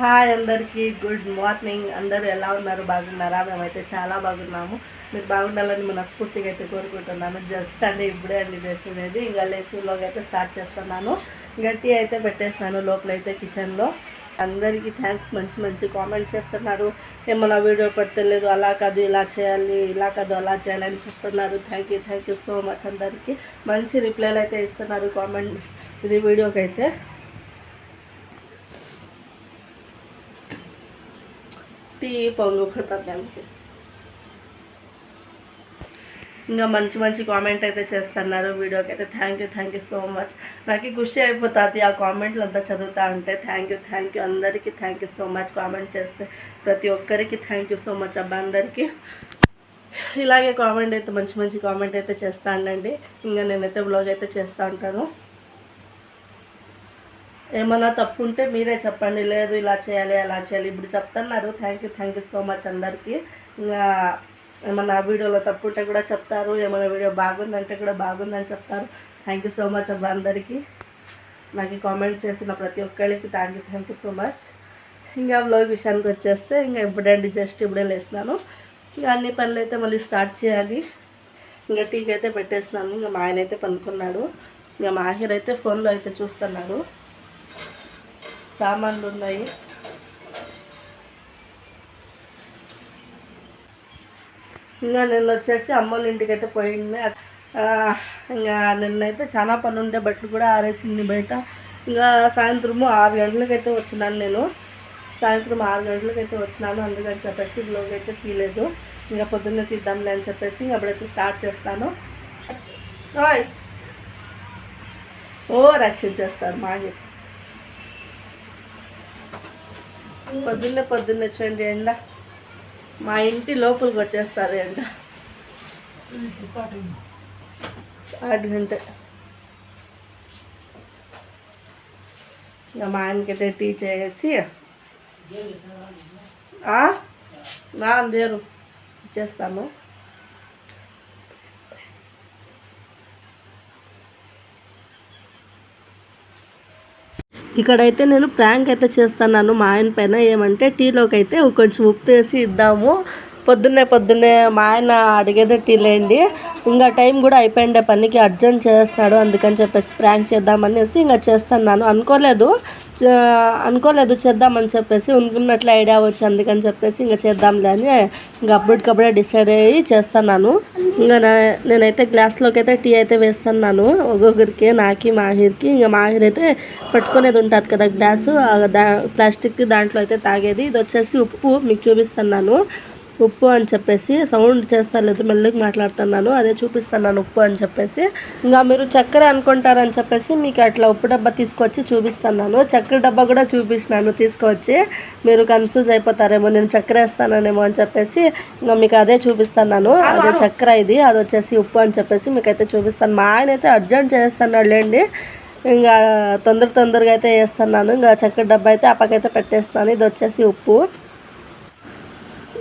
Hi అందరికీ good morning. అందరూ ఎలా ఉన్నారు? బాగున్నారా? మేమైతే చాలా బాగున్నాము. మీరు బాగుండాలని మనస్ఫూర్తిగా అయితే కోరుకుంటున్నాను. జస్ట్ అండి ఇప్పుడే అండి వేసుకునేది ఇంకా లేసులోకి అయితే స్టార్ట్ చేస్తున్నాను. గట్టి అయితే పెట్టేస్తాను లోపలైతే కిచెన్లో అందరికీ థ్యాంక్స్ మంచి మంచి కామెంట్ చేస్తున్నారు. ఏమన్నా వీడియో పడతలేదు అలా కాదు ఇలా చేయాలి ఇలా కాదు అలా చేయాలని చెప్తున్నారు. Thank you thank you so much అందరికీ. మంచి రిప్లైలు అయితే ఇస్తున్నారు కామెంట్ ఇది వీడియోకి అయితే టీ పొంగు దానికి ఇంకా మంచి మంచి కామెంట్ అయితే చేస్తున్నారు. వీడియోకి అయితే thank you thank you so much నాకు ఖుషి అయిపోతుంది ఆ కామెంట్లు అంతా చదువుతా ఉంటే. థ్యాంక్ యూ థ్యాంక్ యూ అందరికీ thank you so much comment చేస్తే ప్రతి ఒక్కరికి థ్యాంక్ యూ సో మచ్ అబ్బా అందరికీ. ఇలాగే కామెంట్ అయితే మంచి మంచి కామెంట్ అయితే చేస్తా ఉండండి. ఇంకా నేనైతే బ్లాగ్ అయితే చేస్తూ ఉంటాను. ఏమన్నా తప్పు ఉంటే మీరే చెప్పండి. లేదు ఇలా చేయాలి అలా చేయాలి. ఇప్పుడు చెప్తున్నారు. Thank you thank you so much అందరికీ. ఇంకా ఏమన్నా వీడియోలో తప్పు ఉంటే కూడా చెప్తారు. ఏమైనా వీడియో బాగుందంటే కూడా బాగుందని చెప్తారు. థ్యాంక్ యూ సో మచ్ అబ్బా అందరికీ. నాకు కామెంట్ చేసిన ప్రతి ఒక్కరికి thank you thank you so much ఇంకా బ్లాగ్ విషయానికి వచ్చేస్తే ఇంకా ఇప్పుడండి జస్ట్ ఇప్పుడే లేస్తున్నాను. ఇంకా అన్ని పనులు అయితే మళ్ళీ స్టార్ట్ చేయాలి. ఇంకా టీకి అయితే పెట్టేస్తున్నాను. ఇంకా మా ఆయన అయితే పనుకున్నాడు. ఇంకా మాహిర్ అయితే ఫోన్లో అయితే చూస్తున్నాడు. సామాన్లు ఉన్నాయి ఇంకా నిన్న వచ్చేసి అమ్మోళ్ళ ఇంటికి అయితే పోయింది ఇంకా నిన్నైతే చాలా పని ఉండే బట్టలు కూడా ఆరేసింది బయట. ఇంకా సాయంత్రము ఆరు గంటలకైతే వచ్చినాను నేను. సాయంత్రం ఆరు గంటలకైతే వచ్చినాను అందుకని చెప్పేసి బ్లోగ్ అయితే తీయలేదు. ఇంకా పొద్దున్నే తీద్దాంలే అని చెప్పేసి అప్పుడైతే స్టార్ట్ చేస్తాను. ఓయ్! ఓ రక్షణ చేస్తారు మాకి. పొద్దున్నే పొద్దున్నే చూడండి ఎండ. మా ఇంటి లోపలికి వచ్చేస్తారు ఎండ. ఆరు గంట. ఇంకా మా ఆయనకైతే టీ చేసి ఆ? నా లేరు ఇచ్చేస్తాము ఇక్కడైతే నేను ప్రాంక్ అయితే చేస్తున్నాను మా ఆయన పైన. ఏమంటే టీలోకి అయితే కొంచెం ఉప్పు వేసి ఇద్దాము. పొద్దున్నే పొద్దున్నే మా ఆయన అడిగేదే టీ లేండి ఇంకా టైం కూడా అయిపోయిండే పనికి అర్జెంట్ చేస్తున్నాడు అందుకని చెప్పేసి ప్రాంక్ చేద్దామనేసి ఇంకా చేస్తున్నాను. అనుకోలేదు అనుకోలేదు చేద్దామని చెప్పేసి అనుకున్నట్లు ఐడియా వచ్చి అందుకని చెప్పేసి ఇంకా చేద్దాంలే అని ఇంకా అప్పటికప్పుడే డిసైడ్ అయ్యి చేస్తున్నాను. ఇంకా నా- నేనైతే గ్లాస్లోకి అయితే టీ అయితే వేస్తున్నాను. ఒక్కొక్కరికి నాకి మాహిర్కి ఇంకా మాహిర్ అయితే పట్టుకునేది ఉంటుంది కదా గ్లాసు దా ప్లాస్టిక్ది దాంట్లో అయితే తాగేది. ఇది వచ్చేసి ఉప్పు మీకు చూపిస్తున్నాను. ఉప్పు అని చెప్పేసి సౌండ్ చేస్తా లేదు మెల్లగా మాట్లాడుతున్నాను. అదే చూపిస్తున్నాను ఉప్పు అని చెప్పేసి. ఇంకా మీరు చక్కెర అనుకుంటారని చెప్పేసి మీకు అట్లా ఉప్పు డబ్బా తీసుకొచ్చి చూపిస్తున్నాను. చక్కెర డబ్బా కూడా చూపిస్తున్నాను తీసుకొచ్చి. మీరు కన్ఫ్యూజ్ అయిపోతారేమో నేను చక్కెర వేస్తానేమో అని చెప్పేసి ఇంకా మీకు అదే చూపిస్తున్నాను. అదే చక్కెర ఇది అది వచ్చేసి ఉప్పు అని చెప్పేసి మీకు అయితే చూపిస్తాను. మా ఆయన అయితే అర్జెంట్ చేస్తున్నాడు లేండి. ఇంకా తొందర తొందరగా అయితే వేస్తున్నాను. ఇంకా చక్కెర డబ్బా అయితే అప్పకైతే పెట్టేస్తాను ఇది వచ్చేసి ఉప్పు.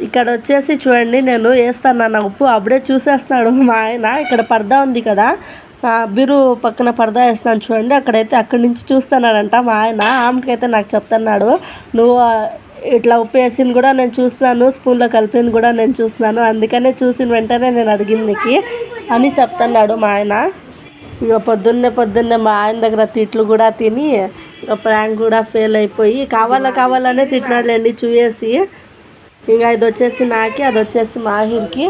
ఇక్కడ వచ్చేసి చూడండి నేను వేస్తాను నా ఉప్పు అప్పుడే చూసేస్తున్నాడు మా ఆయన. ఇక్కడ పరదా ఉంది కదా బీరు పక్కన పరదా వేస్తున్నాను చూడండి. అక్కడైతే అక్కడి నుంచి చూస్తున్నాడంట మా ఆయన. ఆమెకైతే నాకు చెప్తున్నాడు నువ్వు ఇట్లా ఉప్పు వేసింది కూడా నేను చూస్తున్నాను స్పూన్లో కలిపింది కూడా నేను చూస్తున్నాను. అందుకనే చూసిన వెంటనే నేను అడిగింది అని చెప్తున్నాడు మా ఆయన. ఇక పొద్దున్నే పొద్దున్నే మా ఆయన దగ్గర తిట్లు కూడా తిని ఇక ప్రాంక్ కూడా ఫెయిల్ అయిపోయి కావాలా కావాలనే తిట్టినాడులేండి చూసేసి ఇంకా ఇది వచ్చేసి నాకి అది వచ్చేసి మాహిర్కి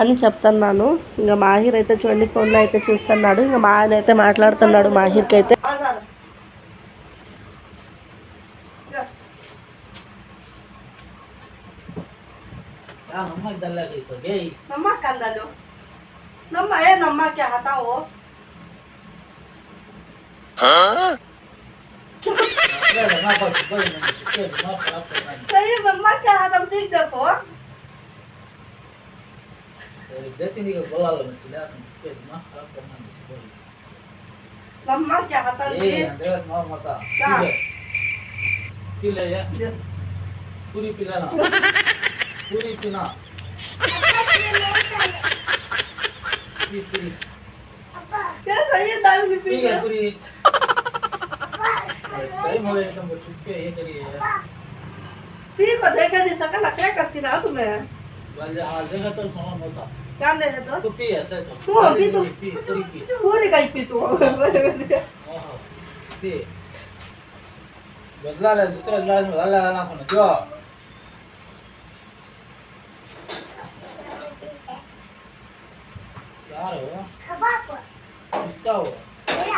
అని చెప్తున్నాను. ఇంకా మాహిర్ అయితే చూడండి ఫోన్లో అయితే చూస్తున్నాడు. ఇంకా మా ఆయన అయితే మాట్లాడుతున్నాడు మాహిర్కి అయితే. నమ్మ ఏ నమ్మకి హటావో Saya memakai Adam tiga por. Dia tinggi kepala loh, tidak akan kuat mah kalau kau Iya, dia mau mata. Iya. Iya ya. Puri pina lah. Puri pina. Puri. Apa? Ya saya tahu puri. Time हो गया एकदम चुपके ये करिए P को देखा नहीं सका क्या करती ना तुम्हें? वाले हाल देखा तो सोना मोता क्या दे तो? तू पी ऐसे तो तू अभी तो- पी पूरी पूरी गई पी तू। ओहो पी बदला ले दूसरा गिलास में डाला ना खाना जो। यार हो? किसका हो? ये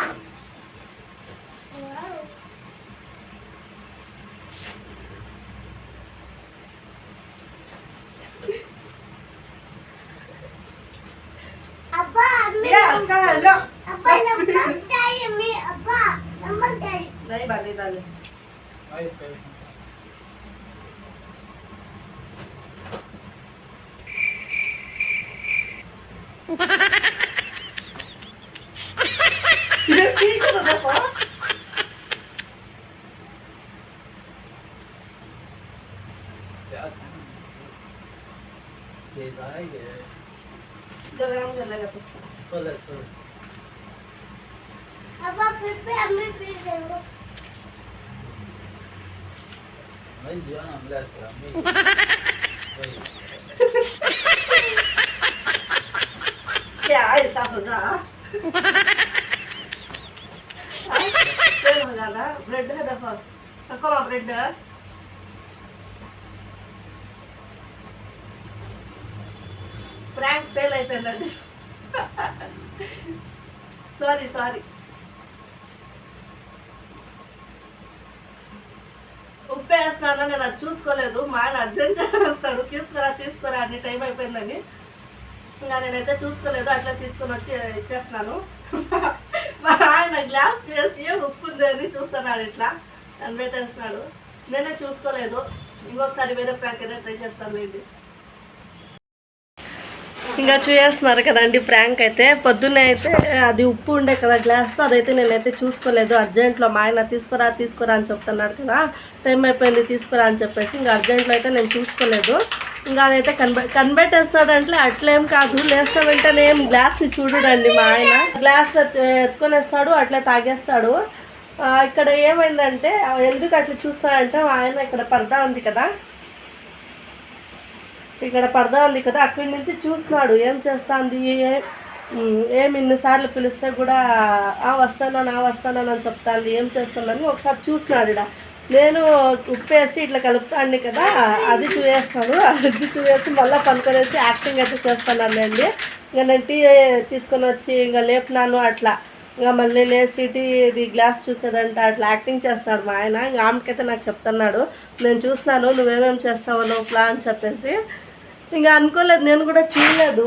Ay, okay. Ha ha ha! क्या ऐसा होगा तेल हो जाना ब्रेड है देखो रखो ना ब्रेड ప్రాంక్ ఫెయిల్ అయిపోయిందండి సారీ సారీ ఉప్పు వేస్తున్నాను నేను అది చూసుకోలేదు. మా ఆయన అర్జెంట్ చేస్తాడు. తీసుకురా తీసుకురా అన్ని టైం అయిపోయిందని. ఇంకా నేనైతే చూసుకోలేదు. అట్లా తీసుకొని వచ్చి ఇచ్చేస్తున్నాను. మా ఆయన గ్లాస్ చేసి ఉప్పు ఉంది అని చూస్తున్నాడు ఇట్లా. అని పెట్టేస్తున్నాడు. నేనే చూసుకోలేదు. ఇంకొకసారి వేరే ప్యాక్ అయితే ట్రై చేస్తాను లేండి ఇంకా చూసేస్తున్నారు కదండి ప్రాంక్ అయితే. పొద్దున్న అయితే అది ఉప్పు ఉండే కదా గ్లాస్లో అదైతే నేనైతే చూసుకోలేదు. అర్జెంట్లో మా ఆయన తీసుకురా తీసుకురా అని చెప్తున్నాడు కదా. టైం అయిపోయింది తీసుకురా అని చెప్పేసి ఇంకా అర్జెంట్లో అయితే నేను చూసుకోలేదు. ఇంకా అదైతే కనిపె కనిపెట్టేస్తాడు అట్లేం కాదు. లేచిన వెంటనే ఏం గ్లాస్ చూడడండి మా ఆయన. గ్లాస్ ఎత్తుకొనేస్తాడు అట్లే తాగేస్తాడు. ఇక్కడ ఏమైందంటే ఎందుకు అట్లా చూస్తాడంటే మా ఆయన ఇక్కడ పర్దా ఉంది కదా. ఇక్కడ పడదా ఉంది కదా అక్కడి నుంచి చూస్తున్నాడు ఏం చేస్తాంది ఏ- ఏం ఇన్నిసార్లు పిలిస్తే కూడా ఆ వస్తానని ఆ వస్తానని అని చెప్తాంది ఏం చేస్తున్నాను ఒకసారి చూస్తున్నాడు ఇలా నేను ఉప్పేసి ఇట్లా కలుపుతాండి కదా అది చూసేస్తాను అది చూసేసి మళ్ళీ పనుకొనేసి యాక్టింగ్ అయితే చేస్తున్నాను అండి ఇంకా నేను టీ తీసుకొని వచ్చి ఇంకా లేపినాను అట్లా. ఇంకా మళ్ళీ లేచి టీ ఇది గ్లాస్ చూసేదంట అట్లా యాక్టింగ్ చేస్తాడు మా ఆయన. ఇంకా ఆమెకైతే నాకు చెప్తున్నాడు నేను చూస్తున్నాను నువ్వేమేమి చేస్తావు లోపల అని చెప్పేసి. ఇంకా అనుకోలేదు నేను కూడా చూడలేదు.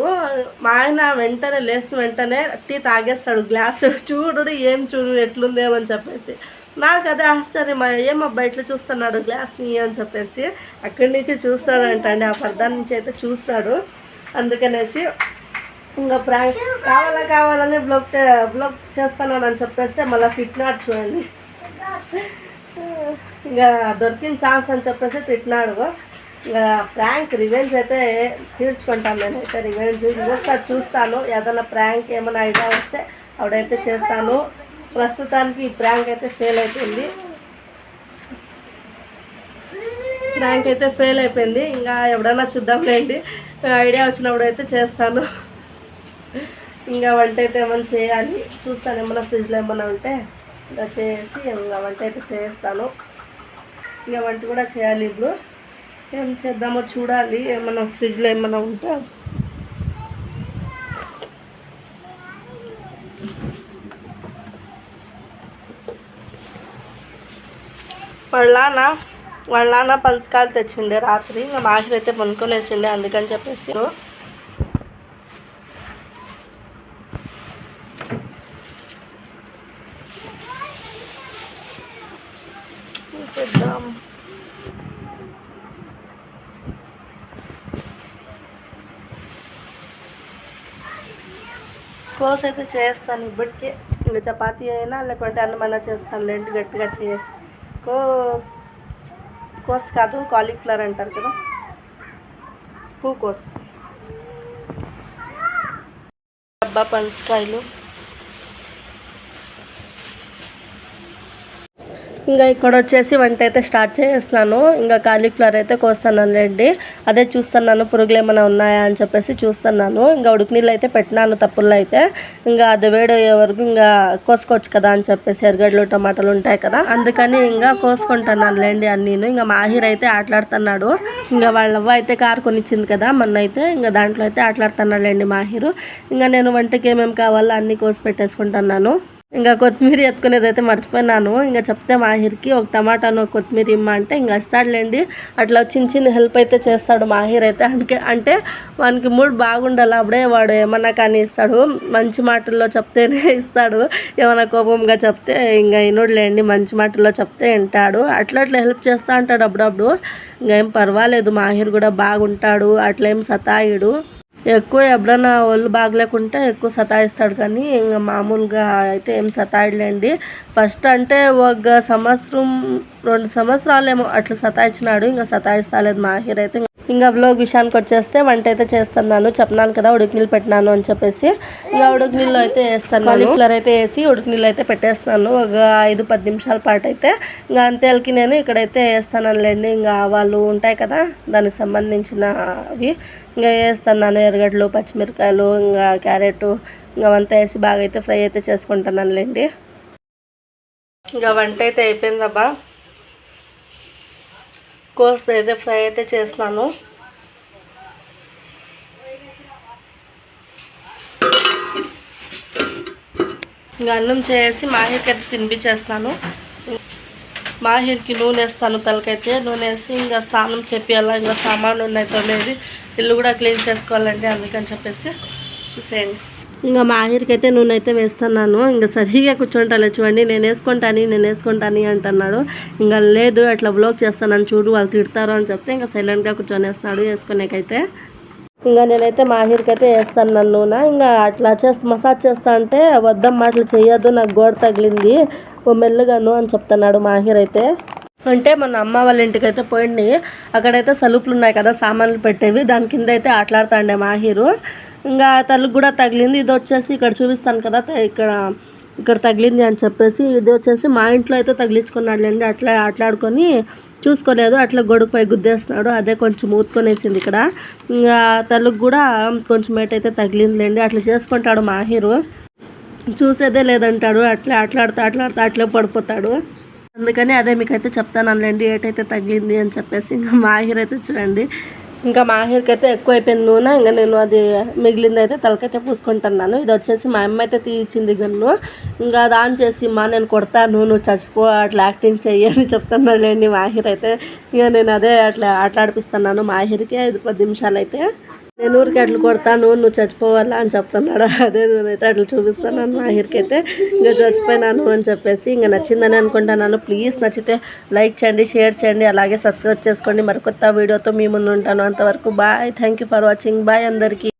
మా ఆయన వెంటనే లేచిన వెంటనే టీ తాగేస్తాడు గ్లాస్ చూడు ఏం చూడు ఎట్లుందేమని చెప్పేసి. నాకు అదే ఆశ్చర్యం ఏమబ్బా ఇట్లా చూస్తున్నాడు గ్లాస్ని అని చెప్పేసి. అక్కడి నుంచి చూస్తాడంటండి ఆ పర్దా నుంచి అయితే చూస్తాడు. అందుకనేసి ఇంకా ప్రాంక్ కావాలా కావాలని బ్లాక్ బ్లాక్ చేస్తున్నానని చెప్పేసి మళ్ళీ తిట్టినాడు చూడండి. ఇంకా దొరికిన ఛాన్స్ అని చెప్పేసి తిట్టినాడు. ఇంకా ప్రాంక్ రివెంజ్ అయితే తీర్చుకుంటాను నేనైతే. రివెంజ్ ఇంకొకసారి చూస్తాను. ఏదైనా ప్రాంక్ ఏమైనా ఐడియా వస్తే ఆవిడైతే చేస్తాను. ప్రస్తుతానికి ఈ ప్రాంక్ అయితే ఫెయిల్ అయిపోయింది. ప్రాంక్ అయితే ఫెయిల్ అయిపోయింది. ఇంకా ఎవడన్నా చూద్దాంలేండి ఐడియా వచ్చినప్పుడు అయితే చేస్తాను. ఇంకా వంట అయితే ఏమైనా చేయాలి? చూస్తాను ఏమైనా ఫ్రిడ్జ్లో ఏమైనా ఉంటే. ఇంకా చేసి ఇంకా వంట అయితే చేస్తాను. ఇంకా వంట కూడా చేయాలి ఇప్పుడు. ఏం చేద్దామో చూడాలి. ఏమైనా ఫ్రిడ్జ్లో ఏమైనా ఉంటే. వాళ్ళ నాన్న వాళ్ళ నాన్న తెచ్చిండే రాత్రి. ఇంకా మాసిరి పనుకొనేసిండే అందుకని చెప్పేసి ఏం చేద్దాం కోస్ అయితే చేస్తాను. ఇప్పటికే ఇంకా చపాతీ అయినా లేకుంటే అన్నమైనా చేస్తాను. లేంటి గట్టిగా చేసి. కోస్ కోస్ కాదు కాలీఫ్లవర్ అంటారు కదా. పూకోస్ డబ్బా పనసకాయలు ఇంకా ఇక్కడ వచ్చేసి వంట అయితే స్టార్ట్ చేస్తున్నాను. ఇంకా కాలీఫ్లవర్ అయితే కోస్తున్నాను రెడ్డి. అదే చూస్తున్నాను పురుగులు ఏమైనా ఉన్నాయా అని చెప్పేసి చూస్తున్నాను. ఇంకా ఉడికి నీళ్ళు అయితే పెట్టినాను తప్పుల్లో అయితే. ఇంకా అది వేడయ్యే వరకు ఇంకా కోసుకోవచ్చు కదా అని చెప్పేసి ఎరగడ్లు టమాటాలు ఉంటాయి కదా. అందుకని ఇంకా కోసుకుంటున్నాను లేండి అన్నీను ఇంకా మాహిర్ అయితే ఆటలాడుతున్నాడు. ఇంకా వాళ్ళ అవ్వ అయితే కారు కొనిచ్చింది కదా మొన్న అయితే ఇంకా దాంట్లో అయితే ఆటలాడుతున్నాడు లేండి మాహిరు. ఇంకా నేను వంటకి ఏమేమి కావాలో అన్నీ కోసి పెట్టేసుకుంటున్నాను. ఇంకా కొత్తిమీర ఎత్తుకునేది అయితే మర్చిపోయినాను. ఇంకా చెప్తే మాహిర్కి ఒక టమాటాను ఒక కొత్తిమీర ఇమ్మంటే ఇంకా వస్తాడులేండి అట్లా చిన్న చిన్న హెల్ప్ అయితే చేస్తాడు మాహిర్ అయితే. అంటే అంటే వానికి మూడ్ బాగుండాలి. అప్పుడే వాడు ఏమన్నా కానీ ఇస్తాడు. మంచి మాటల్లో చెప్తేనే ఇస్తాడు. ఏమైనా కోపంగా చెప్తే ఇంకా ఇనుడులేండి మంచి మాటల్లో చెప్తే వింటాడు. అట్లా అట్లా హెల్ప్ చేస్తూ ఉంటాడు అప్పుడప్పుడు. ఇంకేం పర్వాలేదు. మాహిర్ కూడా బాగుంటాడు. అట్లా ఏం సతాయుడు. ఎక్కువ ఎప్పుడన్నా ఒళ్ళు బాగలేకుంటే ఎక్కువ సతాయిస్తాడు కానీ ఇంకా మామూలుగా అయితే ఏం సతాయిలేండి ఫస్ట్ అంటే ఒక సంవత్సరం రెండు సంవత్సరాలేమో అట్లా సతాయించినాడు ఇంకా సతాయిస్తలేదు మాహిర్ అయితే. ఇంకా వ్లోగ్ విషయానికి వచ్చేస్తే వంట అయితే చేస్తున్నాను. చెప్పినాను కదా ఉడికి నీళ్ళు పెట్టినాను అని చెప్పేసి. ఇంకా ఉడికి నీళ్ళు అయితే వేస్తాను కాలీఫ్లవర్ అయితే వేసి ఉడికి నీళ్ళు అయితే పెట్టేస్తున్నాను. ఒక ఐదు పది నిమిషాల పాటు అయితే. ఇంకా అంతేళ్ళకి నేను ఇక్కడైతే వేస్తానులేండి. ఇంకా వాళ్ళు ఉంటాయి కదా దానికి సంబంధించినవి. ఇంకా వేస్తున్నాను ఎర్రగడ్డలు పచ్చిమిరకాయలు ఇంకా క్యారెట్ ఇంకా అవంతా వేసి బాగా అయితే ఫ్రై అయితే చేసుకుంటానులేండి ఇంకా వంట అయితే అయిపోయిందబ్బా కోస్ అయితే ఫ్రై అయితే చేస్తున్నాను. ఇంకా అన్నం చేసి మాహిర్కి అయితే మా మాహిర్కి నూనె వేస్తాను తలకైతే. నూనె వేసి ఇంకా స్నానం చెప్పియాలా ఇంకా సామాన్లు ఉన్నాయి తొమ్మిది ఇల్లు కూడా క్లీన్ చేసుకోవాలండి అందుకని చెప్పేసి చూసేయండి. ఇంకా మాహిర్కి అయితే నూనె అయితే వేస్తున్నాను. ఇంకా సరిగా కూర్చుంటాలే చూడండి. నేను వేసుకుంటాను నేను వేసుకుంటాను అంటున్నాడు. ఇంకా లేదు అట్లా వ్లాగ్ చేస్తానని చూడు వాళ్ళు తిడతారు అని చెప్తే ఇంకా సైలెంట్గా కూర్చొని వేస్తున్నాడు వేసుకునేకైతే. ఇంకా నేనైతే మాహిర్కి అయితే వేస్తాను నన్ను నూనె. ఇంకా అట్లా చేస్తా మసాజ్ చేస్తా అంటే వద్దమ్మా అట్లా చేయొద్దు నాకు గోడ తగిలింది. ఓ మెల్లగాను అని చెప్తున్నాడు మాహిర్ అయితే. అంటే మన అమ్మ వాళ్ళ ఇంటికి అయితే పోయింది. అక్కడైతే సలుపులు ఉన్నాయి కదా సామాన్లు పెట్టేవి. దాని కింద అయితే ఆటలాడుతాండే మాహిరు. ఇంకా తలకు కూడా తగిలింది. ఇది వచ్చేసి ఇక్కడ చూపిస్తాను కదా ఇక్కడ ఇక్కడ తగిలింది అని చెప్పేసి ఇది వచ్చేసి మా ఇంట్లో అయితే తగిలించుకున్నాడులేండి. అట్లా ఆటలాడుకొని చూసుకోలేదు అట్లా గొడుగుపై గుద్దేస్తున్నాడు. అదే కొంచెం ఊతుకొనేసింది ఇక్కడ. ఇంకా తలకు కూడా కొంచెం ఏటైతే తగిలిందిలేండి. అట్లా చేసుకుంటాడు మాహిరు. చూసేదే లేదంటాడు. అట్లా ఆటలాడుతూ ఆటలాడుతూ అట్లే పడిపోతాడు. అందుకని అదే మీకైతే చెప్తాను అనలేండి ఏటైతే తగిలింది అని చెప్పేసి. ఇంకా మాహిర్ అయితే చూడండి. ఇంకా మాహిర్కి అయితే ఎక్కువ అయిపోయింది నూనె. ఇంకా నేను అది మిగిలింది అయితే తలకైతే పూసుకుంటున్నాను. ఇది వచ్చేసి మా అమ్మ అయితే తీయించింది గన్ను. ఇంకా అది ఆన్ చేసి మా నేను కొడతాను నువ్వు చచ్చిపో అట్లా యాక్టింగ్ చెయ్యని చెప్తున్నాడు లేండి మాహిర్ అయితే ఇక నేను అదే అట్లా ఆటలాడిపిస్తున్నాను మాహిర్కి ఐదు పది నిమిషాలు అయితే నేను ఊరికి అట్లు కొడతాను నువ్వు చచ్చిపోవాలా అని చెప్తున్నాడు. అదే నేనైతే అట్లు చూపిస్తాను మాహిర్కైతే ఇంకా చచ్చిపోయినాను అని చెప్పేసి ఇంకా నచ్చిందని అనుకుంటున్నాను. ప్లీజ్ నచ్చితే లైక్ చేయండి షేర్ చేయండి అలాగే సబ్స్క్రైబ్ చేసుకోండి. మరి కొత్త వీడియోతో మీ ముందు ఉంటాను. అంతవరకు bye thank you for watching bye అందరికీ.